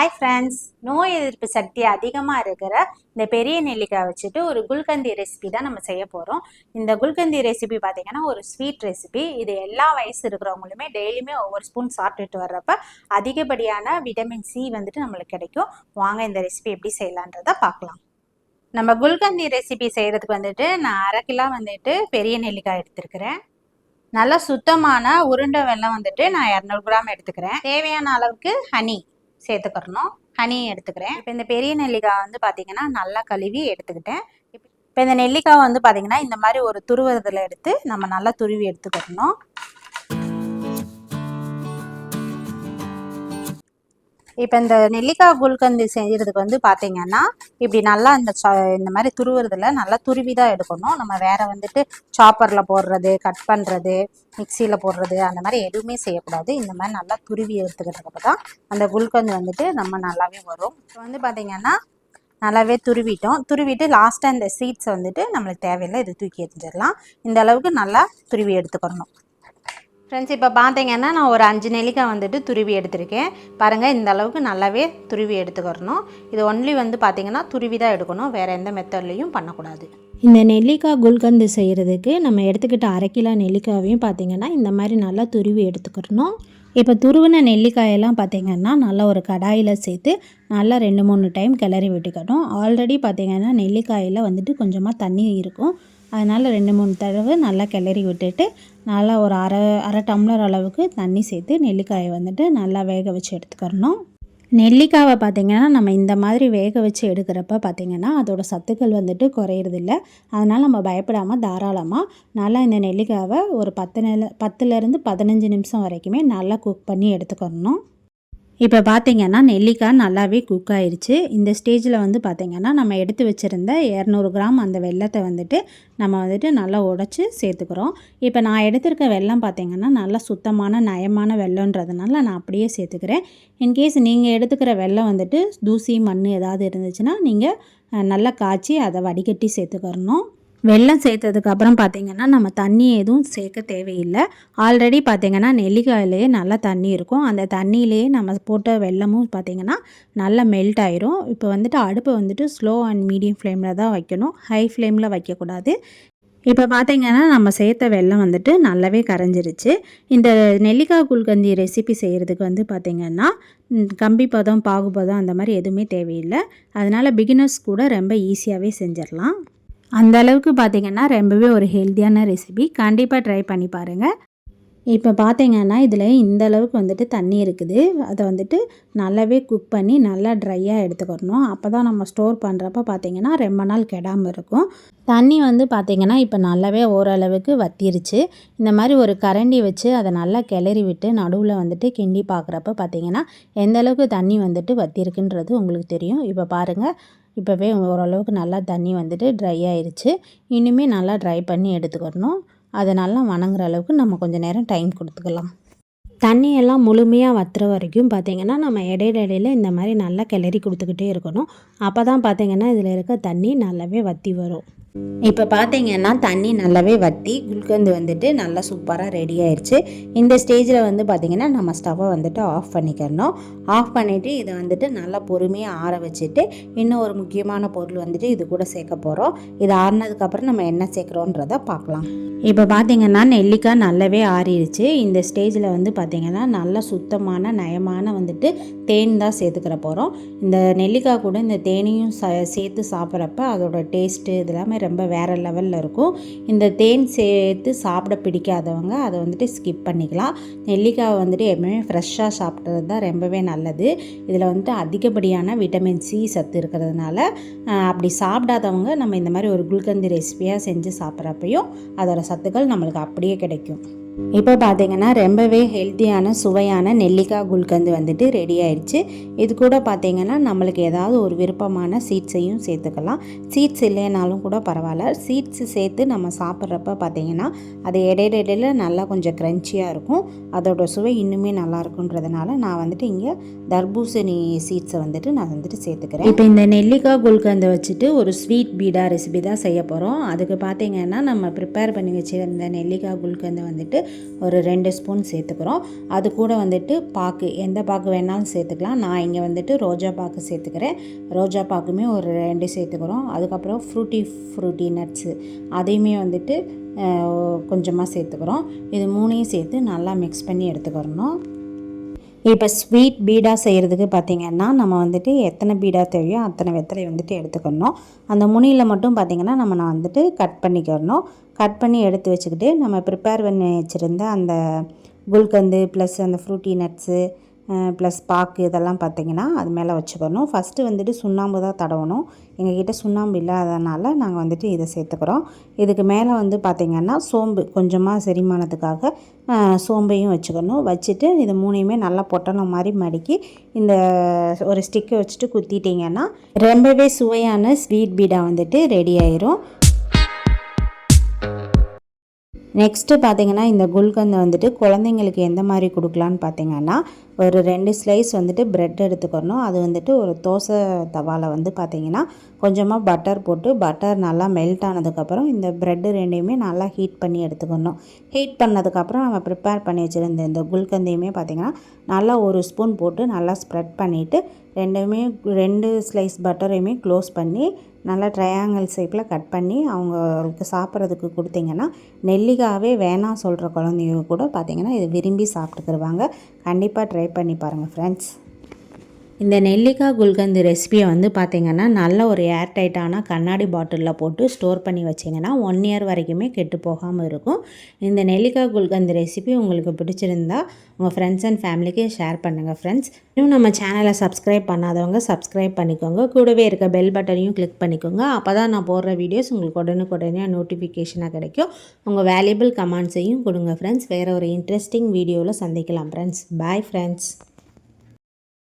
Hi friends நோய் எதிர்ப்பு சக்தி அதிகமாக இருக்கிற இந்த பெரிய நெல்லிக்காய் வச்சுட்டு ஒரு குல்கந்தி ரெசிபி தான் நம்ம செய்ய போகிறோம் இந்த குல்கந்தி ரெசிபி பார்த்தீங்கன்னா ஒரு ஸ்வீட் ரெசிபி இது எல்லா வயசு இருக்கிறவங்களுமே டெய்லியுமே ஒவ்வொரு ஸ்பூன் சாப்பிட்டுட்டு வர்றப்ப அதிகப்படியான விட்டமின் சி வந்துட்டு நம்மளுக்கு கிடைக்கும். வாங்க இந்த ரெசிபி எப்படி செய்யலான்றதை பார்க்கலாம். நம்ம குல்கந்தி ரெசிபி செய்கிறதுக்கு வந்துட்டு நான் அரை கிலோ வந்துட்டு பெரிய நெல்லிக்காய் எடுத்துருக்கிறேன். நல்லா சுத்தமான உருண்டை வெள்ளம் வந்துட்டு நான் இரநூறு கிராம் எடுத்துக்கிறேன். தேவையான அளவுக்கு ஹனி சேர்த்துக்கிறணும். ஹனியை எடுத்துக்கிறேன். இப்போ இந்த பெரிய நெல்லிக்காய் வந்து பார்த்தீங்கன்னா நல்லா கழுவி எடுத்துக்கிட்டேன். இப்போ இந்த நெல்லிக்காய் வந்து பார்த்தீங்கன்னா இந்த மாதிரி ஒரு துருவதில் எடுத்து நம்ம நல்லா துருவி எடுத்துக்கிறணும். இப்போ இந்த நெல்லிக்காய் குல்கந்தி செய்கிறதுக்கு வந்து பார்த்தீங்கன்னா இப்படி நல்லா இந்த இந்த மாதிரி துருவுறதுல நல்லா துருவி தான் எடுக்கணும். நம்ம வேற வந்துட்டு சாப்பரில் போடுறது கட் பண்ணுறது மிக்சியில் போடுறது அந்த மாதிரி எதுவுமே செய்யக்கூடாது. இந்த மாதிரி நல்லா துருவி எடுத்துக்கிட்டப்ப தான் அந்த குல்கந்தி வந்துட்டு நம்ம நல்லாவே வரும். இப்போ வந்து பார்த்தீங்கன்னா நல்லாவே துருவிட்டோம். துருவிட்டு லாஸ்ட்டாக இந்த சீட்ஸை வந்துட்டு நம்மளுக்கு தேவையில்லை இது தூக்கி எடுத்துடலாம் இந்த அளவுக்கு நல்லா துருவி எடுத்துக்கிறணும் ஃப்ரெண்ட்ஸ் இப்போ பார்த்தீங்கன்னா நான் ஒரு அஞ்சு நெல்லிக்காய் வந்துட்டு துருவி எடுத்திருக்கேன். பாருங்கள் இந்த அளவுக்கு நல்லாவே துருவி எடுத்துக்கிறணும். இது ஒன்லி வந்து பார்த்திங்கன்னா துருவி தான் எடுக்கணும். வேறு எந்த மெத்தட்லேயும் பண்ணக்கூடாது. இந்த நெல்லிக்காய் குல்கந்து செய்கிறதுக்கு நம்ம எடுத்துக்கிட்ட அரை கிலோ நெல்லிக்காவையும் பார்த்திங்கன்னா இந்த மாதிரி நல்லா துருவி எடுத்துக்கிறணும். இப்போ துருவின நெல்லிக்காயெல்லாம் பார்த்திங்கன்னா நல்லா ஒரு கடாயில் சேர்த்து நல்லா ரெண்டு மூணு டைம் கிளறி விட்டுக்கணும். ஆல்ரெடி பார்த்திங்கன்னா நெல்லிக்காயில் வந்துட்டு கொஞ்சமாக தண்ணி இருக்கும். அதனால் ரெண்டு மூணு தடவை நல்லா கிளறி விட்டுட்டு நல்லா ஒரு அரை அரை டம்ளர் அளவுக்கு தண்ணி சேர்த்து நெல்லிக்காயை வந்துட்டு நல்லா வேக வச்சு எடுத்துக்கிறணும். நெல்லிக்காவை பார்த்திங்கன்னா நம்ம இந்த மாதிரி வேக வச்சு எடுக்கிறப்ப பார்த்திங்கன்னா அதோட சத்துக்கள் வந்துட்டு குறையிறதில்ல. அதனால் நம்ம பயப்படாமல் தாராளமாக நல்லா இந்த நெல்லிக்காவை ஒரு பத்து நில பத்துலேருந்து பதினஞ்சு நிமிஷம் வரைக்குமே நல்லா குக் பண்ணி எடுத்துக்கணும் இப்போ பார்த்தீங்கன்னா நெல்லிக்காய் நல்லாவே குக் ஆயிடுச்சு இந்த ஸ்டேஜில் வந்து பார்த்திங்கன்னா நம்ம எடுத்து வச்சுருந்த இரநூறு கிராம் அந்த வெள்ளத்தை வந்துட்டு நம்ம வந்துட்டு நல்லா உடச்சி சேர்த்துக்கிறோம். இப்போ நான் எடுத்திருக்க வெள்ளம் பார்த்திங்கன்னா நல்லா சுத்தமான நயமான வெள்ளன்றதுனால நான் அப்படியே சேர்த்துக்கிறேன். இன்கேஸ் நீங்கள் எடுத்துக்கிற வெள்ளம் வந்துட்டு தூசி மண் ஏதாவது இருந்துச்சுன்னா நீங்கள் நல்லா காய்ச்சி அதை வடிகட்டி சேர்த்துக்கிறணும். வெல்லம் சேர்த்ததுக்கு அப்புறம் பார்த்திங்கன்னா நம்ம தண்ணி எதுவும் சேர்க்க தேவையில்லை. ஆல்ரெடி பார்த்திங்கன்னா நெல்லிக்காயிலேயே நல்லா தண்ணி இருக்கும். அந்த தண்ணியிலேயே நம்ம போட்ட வெல்லமும் பார்த்திங்கன்னா நல்லா மெல்ட் ஆயிரும். இப்போ வந்துட்டு அடுப்பை வந்துட்டு ஸ்லோ அண்ட் மீடியம் ஃப்ளேமில் தான் வைக்கணும். ஹை ஃப்ளேமில் வைக்கக்கூடாது. இப்போ பார்த்தீங்கன்னா நம்ம சேர்த்த வெல்லம் வந்துட்டு நல்லாவே கரைஞ்சிருச்சு. இந்த நெல்லிக்காய் குல்கந்தி ரெசிபி செய்கிறதுக்கு வந்து பார்த்திங்கன்னா கம்பி பதம் பாகுபதம் அந்த மாதிரி எதுவுமே தேவையில்லை. அதனால் பிகினர்ஸ் கூட ரொம்ப ஈஸியாகவே செஞ்சிடலாம். அந்த அளவுக்கு பார்த்திங்கன்னா ரொம்பவே ஒரு ஹெல்த்தியான ரெசிபி கண்டிப்பாக ட்ரை பண்ணி பாருங்கள் இப்போ பார்த்தீங்கன்னா இதில் இந்த அளவுக்கு வந்துட்டு தண்ணி இருக்குது. அதை வந்துட்டு நல்லாவே குக் பண்ணி நல்லா ட்ரையாக எடுத்துக்கிறணும். அப்போ தான் நம்ம ஸ்டோர் பண்ணுறப்ப பார்த்திங்கன்னா ரொம்ப நாள் கெடாமல் இருக்கும். தண்ணி வந்து பார்த்திங்கன்னா இப்போ நல்லாவே ஓரளவுக்கு வத்திருச்சு. இந்த மாதிரி ஒரு கரண்டி வச்சு அதை நல்லா கிளறி விட்டு நடுவில் வந்துட்டு கிண்டி பார்க்குறப்ப பார்த்திங்கன்னா எந்த அளவுக்கு தண்ணி வந்துட்டு வத்திருக்குன்றது உங்களுக்கு தெரியும். இப்போ பாருங்கள் இப்போவே ஓரளவுக்கு நல்லா தண்ணி வந்துட்டு ட்ரை ஆயிடுச்சு இனிமேல் நல்லா ட்ரை பண்ணி எடுத்துக்கிறணும். அதை நல்லா வணங்குற அளவுக்கு நம்ம கொஞ்சம் நேரம் டைம் கொடுத்துக்கலாம். தண்ணியெல்லாம் முழுமையாக வத்துற வரைக்கும் பார்த்திங்கன்னா நம்ம இடையில இடையில இந்த மாதிரி நல்லா கிளறி கொடுத்துக்கிட்டே இருக்கணும். அப்போ தான் பார்த்திங்கன்னா இதில் இருக்க தண்ணி நல்லாவே வற்றி வரும். இப்போ பார்த்தீங்கன்னா தண்ணி நல்லாவே வற்றி குல்கந்து வந்துட்டு நல்லா சூப்பராக ரெடி ஆயிடுச்சு இந்த ஸ்டேஜில் வந்து பார்த்திங்கன்னா நம்ம ஸ்டவ்வை வந்துட்டு ஆஃப் பண்ணிக்கிறணும் ஆஃப் பண்ணிவிட்டு இதை வந்துட்டு நல்லா பொறுமையாக ஆற வச்சுட்டு இன்னும் ஒரு முக்கியமான பொருள் வந்துட்டு இது கூட சேர்க்க போகிறோம் இது ஆறினதுக்கப்புறம் நம்ம என்ன சேர்க்குறோன்றதை பார்க்கலாம் இப்போ பார்த்திங்கன்னா நெல்லிக்காய் நல்லாவே ஆறிடுச்சு. இந்த ஸ்டேஜில் வந்து பார்த்திங்கன்னா பார்த்திங்கன்னா நல்லா சுத்தமான நயமான வந்துட்டு தேன் தான் சேர்த்துக்கிற போகிறோம் இந்த நெல்லிக்காய் கூட இந்த தேனையும் ச சேர்த்து சாப்பிட்றப்ப அதோட டேஸ்ட்டு இது எல்லாமே ரொம்ப வேறு லெவலில் இருக்கும். இந்த தேன் சேர்த்து சாப்பிட பிடிக்காதவங்க அதை வந்துட்டு ஸ்கிப் பண்ணிக்கலாம். நெல்லிக்காய் வந்துட்டு எப்பவுமே ஃப்ரெஷ்ஷாக சாப்பிட்றது தான் ரொம்பவே நல்லது. இதில் வந்துட்டு அதிகப்படியான விட்டமின் சி சத்து இருக்கிறதுனால அப்படி சாப்பிடாதவங்க நம்ம இந்த மாதிரி ஒரு குல்கந்தி ரெசிபியாக செஞ்சு சாப்பிட்றப்பையும் அதோடய சத்துக்கள் நம்மளுக்கு அப்படியே கிடைக்கும். இப்போ பார்த்தீங்கன்னா ரொம்பவே ஹெல்த்தியான சுவையான நெல்லிக்காய் குல்கந்து வந்துட்டு ரெடி ஆயிடுச்சு. இது கூட பார்த்தீங்கன்னா நம்மளுக்கு ஏதாவது ஒரு விருப்பமான சீட்ஸையும் சேர்த்துக்கலாம். சீட்ஸ் இல்லைனாலும் கூட பரவாயில்ல. சீட்ஸ் சேர்த்து நம்ம சாப்பிட்றப்ப பார்த்தீங்கன்னா அது இடையில இடையில நல்லா கொஞ்சம் க்ரன்ச்சியாக இருக்கும். அதோட சுவை இன்னுமே நல்லா இருக்குன்றதுனால நான் வந்துட்டு இங்கே தர்பூசணி சீட்ஸை வந்துட்டு நான் வந்துட்டு சேர்த்துக்கிறேன். இப்போ இந்த நெல்லிக்காய் குல்கந்தை வச்சுட்டு ஒரு ஸ்வீட் பீடா ரெசிபி தான் செய்ய போகிறோம் அதுக்கு பார்த்தீங்கன்னா நம்ம ப்ரிப்பேர் பண்ணி வச்சிருந்த நெல்லிக்காய் குல்கந்தை வந்துட்டு ஒரு ரெண்டு ஸ்பூன் சேர்த்துக்கிறோம். அது கூட வந்துட்டு பாக்கு எந்த பாக்கு வேணாலும் சேர்த்துக்கலாம். நான் இங்கே வந்துட்டு ரோஜா பாக்கு சேர்த்துக்கிறேன். ரோஜா பாக்குமே ஒரு ரெண்டு சேர்த்துக்கிறோம். அதுக்கப்புறம் ஃப்ரூட்டி ஃப்ரூட்டி நட்ஸு அதையுமே வந்துட்டு கொஞ்சமாக சேர்த்துக்கிறோம். இது மூணையும் சேர்த்து நல்லா மிக்ஸ் பண்ணி எடுத்துக்கிறணும். இப்போ ஸ்வீட் பீடா செய்கிறதுக்கு பார்த்திங்கன்னா நம்ம வந்துட்டு எத்தனை பீடா தேவையோ அத்தனை வெத்தலை வந்துட்டு எடுத்துக்கணும். அந்த முனியில் மட்டும் பார்த்திங்கன்னா நம்ம நான் வந்துட்டு கட் பண்ணிக்கிறணும். கட் பண்ணி எடுத்து வச்சுக்கிட்டு நம்ம ப்ரிப்பேர் பண்ணி வச்சுருந்த அந்த குல்கந்து ப்ளஸ் அந்த ஃப்ரூட்டி நட்ஸு ப்ளஸ் பாக்கு இதெல்லாம் பார்த்திங்கன்னா அது மேலே வச்சுக்கணும். ஃபஸ்ட்டு வந்துட்டு சுண்ணாம்பு தான் தடவணும். எங்ககிட்ட சுண்ணாம்பு இல்லாதனால நாங்கள் வந்துட்டு இதை சேர்த்துக்கிறோம். இதுக்கு மேலே வந்து பார்த்திங்கன்னா சோம்பு கொஞ்சமாக செரிமானத்துக்காக சோம்பையும் வச்சுக்கணும். வச்சுட்டு இது மூணையுமே நல்லா பொட்டணம் மாதிரி மடிக்கி இந்த ஒரு ஸ்டிக்கை வச்சுட்டு குத்திட்டிங்கன்னா ரொம்பவே சுவையான ஸ்வீட் பீடா வந்துட்டு ரெடி ஆயிரும். நெக்ஸ்ட்டு பார்த்தீங்கன்னா இந்த குல்கந்தை வந்துட்டு குழந்தைங்களுக்கு எந்த மாதிரி கொடுக்கலான்னு பார்த்தீங்கன்னா ஒரு ரெண்டு ஸ்லைஸ் வந்துட்டு ப்ரெட் எடுத்துக்கணும். அது வந்துட்டு ஒரு தோசை தவாவில் வந்து பார்த்தீங்கன்னா கொஞ்சமாக பட்டர் போட்டு பட்டர் நல்லா மெல்ட் ஆனதுக்கப்புறம் இந்த ப்ரெட்டு ரெண்டையுமே நல்லா ஹீட் பண்ணி எடுத்துக்கணும். ஹீட் பண்ணதுக்கப்புறம் நம்ம ப்ரிப்பேர் பண்ணி வச்சுருந்த இந்த குல்கந்தையுமே பார்த்திங்கன்னா நல்லா ஒரு ஸ்பூன் போட்டு நல்லா ஸ்ப்ரெட் பண்ணிவிட்டு ரெண்டுமே ரெண்டு ஸ்லைஸ் பட்டரையுமே க்ளோஸ் பண்ணி நல்லா ட்ரையாங்கிள் ஷேப்பில் கட் பண்ணி அவங்களுக்கு சாப்பிட்றதுக்கு கொடுத்தீங்கன்னா நெல்லிக்காவே வேணாம் சொல்கிற குழந்தைங்க கூட பார்த்திங்கன்னா இது விரும்பி சாப்பிட்டுக்கிருவாங்க. கண்டிப்பாக ட்ரை பண்ணி பாருங்கள் ஃப்ரெண்ட்ஸ் இந்த நெல்லிக்காய் குல்கந்து ரெசிபியை வந்து பார்த்திங்கன்னா நல்ல ஒரு ஏர் டைட்டான கண்ணாடி பாட்டிலில் போட்டு ஸ்டோர் பண்ணி வச்சிங்கன்னா ஒன் இயர் வரைக்குமே கெட்டு போகாமல் இருக்கும். இந்த நெல்லிக்காய் குல்கந்து ரெசிபி உங்களுக்கு பிடிச்சிருந்தா உங்கள் ஃப்ரெண்ட்ஸ் அண்ட் ஃபேமிலிக்கு ஷேர் பண்ணுங்கள் ஃப்ரெண்ட்ஸ் இன்னும் நம்ம சேனலை சப்ஸ்கிரைப் பண்ணாதவங்க சப்ஸ்கிரைப் பண்ணிக்கோங்க. கூடவே இருக்க பெல் பட்டனையும் கிளிக் பண்ணிக்கோங்க. அப்போ தான் நான் போடுற வீடியோஸ் உங்களுக்கு உடனுக்குடனே நோட்டிஃபிகேஷனாக கிடைக்கும். உங்கள் வேல்யூபிள் கமெண்ட்ஸையும் கொடுங்க ஃப்ரெண்ட்ஸ் வேறு ஒரு இன்ட்ரெஸ்டிங் வீடியோவில் சந்திக்கலாம் ஃப்ரெண்ட்ஸ் பாய் ஃப்ரெண்ட்ஸ்